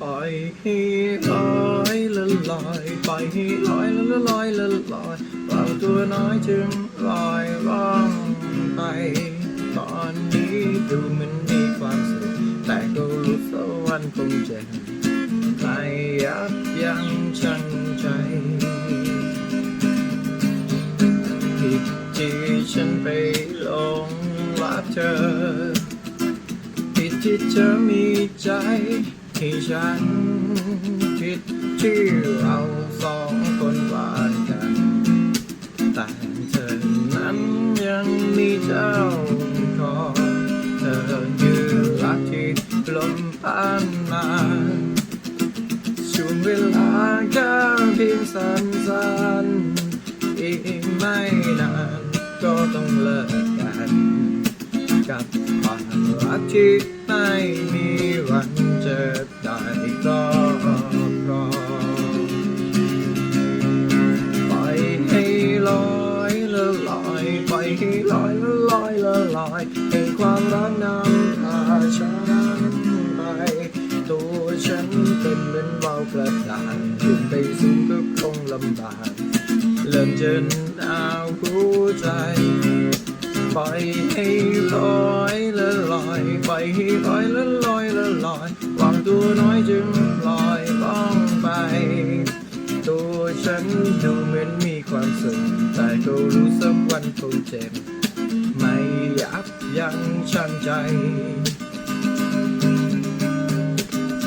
ปล่อยให้ลอยละลอยปล่อยให้ลอยละละลอยละลอยเราตัวน้อยจึงลอยล่องไป ตอนนี้ดูเหมันมีความสุขแต่ก็รู้สวรรค์คงเจ็บไม่ยับยั้งชั่งใจผิดที่ฉันไปหลงรักเธอผิดที่เธอมีใจ ให้ฉันผิดที่เราสองคนหวานกัน แต่เธอนั้นยังมีเจ้าของเธอคือรักที่ลมพันมาช่วงเวลาแค่เพียงสั้นๆอีกไม่นานก็ต้องเลิกกัน กับความรักที่ไม่มีวัน ลอยลอยละลอยละลอยให้ความรักนำพาฉันไป ตัวฉันเป็นเหมือนว่าวกระดานขึ้นไปสูงก็คงลำบากเริ่มจะหนาวหัวใจปล่อยให้ลอยละลอยปล่อยให้ลอยละลอยละลอยวางตัวน้อยจึงลอยล่องไป ตัวฉันดูเหมือนมีความสุขแต่ก็รู้สัก วันเจ็บ ไม่ยับยั้งชั่งใจ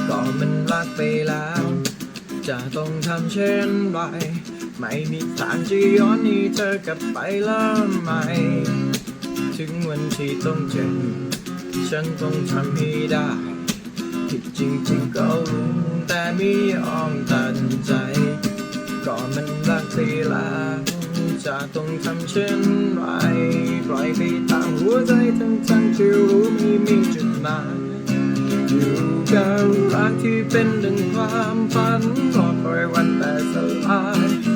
ก็มันรักไปแล้ว จะต้องทำเช่นไร ไม่มีทางจะย้อนให้เธอกลับไปแล้วไหม ถึงวันที่ต้องเจ็บ ฉันต้องทำให้ได้ผิดจริงๆก็รู้แต่ไม่ยอมตัดใจ ก็มันรักไปแล้ว จะต้องทำเช่นไรปล่อยไปตามหัวใจทั้งๆที่รู้ไม่มีจุดหมายอยู่กับรักที่เป็นดังความฝันรอคอยวันแต่สลาย